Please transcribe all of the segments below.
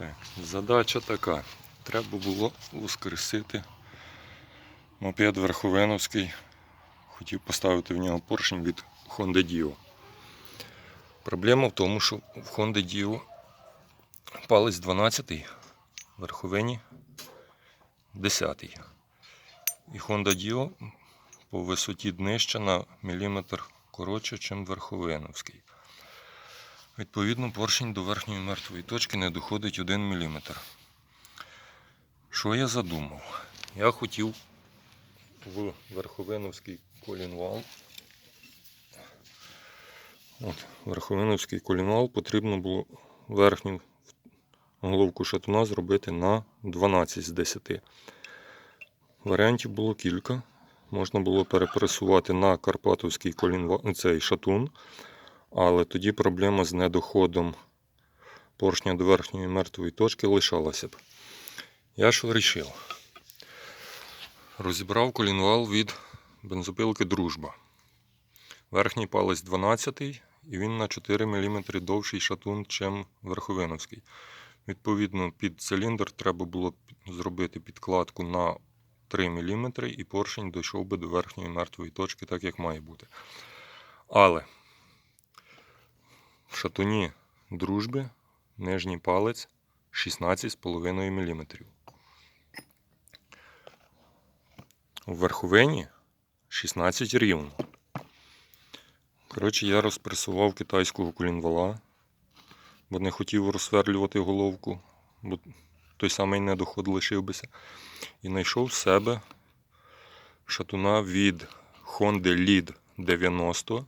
Так, задача така. Треба було воскресити мопед Верховеновський. Хотів поставити в нього поршень від Honda Dio. Проблема в тому, що в Honda Dio палець 12, в верховині 10. І Honda Dio по висоті днища на міліметр коротше, ніж Верховиновський. Відповідно, поршень до верхньої мертвої точки не доходить 1 мм. Що я задумав? Я хотів в Верховиновський колінвал. От, Верховиновський колінвал потрібно було верхню головку шатуна зробити на 12 з 10. Варіантів було кілька. Можна було перепресувати на Карпатовський колінвал, цей шатун. Але тоді проблема з недоходом поршня до верхньої мертвої точки лишалася б. Я що вирішив? Розібрав колінвал від бензопилки Дружба. Верхній палець 12 і він на 4 мм довший шатун, ніж верховиновський. Відповідно, під циліндр треба було зробити підкладку на 3 мм і поршень дійшов би до верхньої мертвої точки, так як має бути. Але в шатуні дружби нижній палець 16,5 мм. У верховині 16 рівно. Коротше, я розпресував китайського колінвала, бо не хотів розсверлювати головку, бо той самий недоход лишив бися. І знайшов в себе шатуна від Honda Lead 90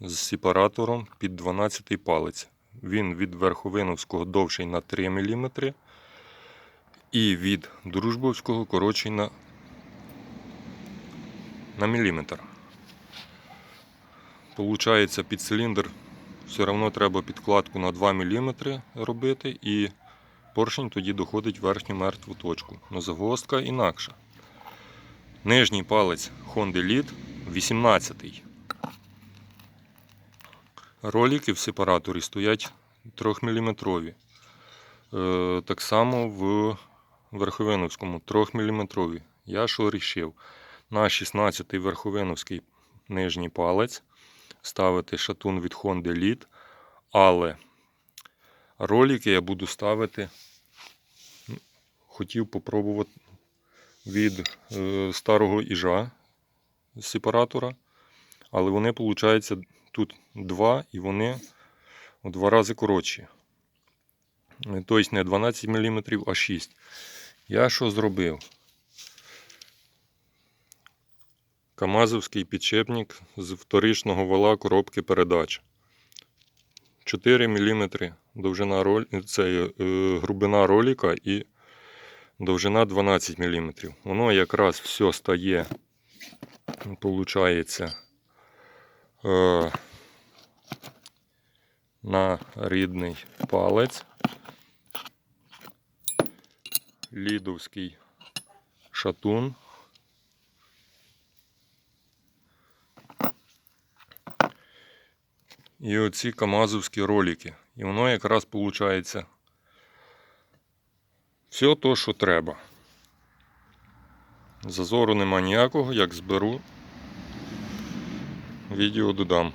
з сепаратором під 12 палець. Він від верховиновського довший на 3 мм і від дружбовського коротший на, на міліметр. Получається, під циліндр все одно треба підкладку на 2 мм робити, і поршень тоді доходить в верхню мертву точку. Но загвоздка інакша. Нижній палець Honda Lead 18 Ролики в сепараторі стоять 3-мм. Е, так само в Верховиновському 3-мм. Я що рішив? На 16 верховиновський нижній палець ставити шатун від Honda Lead, але ролики я буду ставити, хотів попробувати від е, старого іжа сепаратора, але вони, виходить, тут два і вони у два рази коротші. Тобто не 12 мм, а 6. Я що зробив? Камазовський підшипник з вторичного вала коробки передач. 4 мм довжина роль... це, е, грубина ролика і довжина 12 мм. Воно якраз все стає, виходить, е, на рідний палець. Лідовський шатун. І оці камазовські ролики. І воно якраз виходить все то, що треба. Зазору нема ніякого, як зберу, відео додам.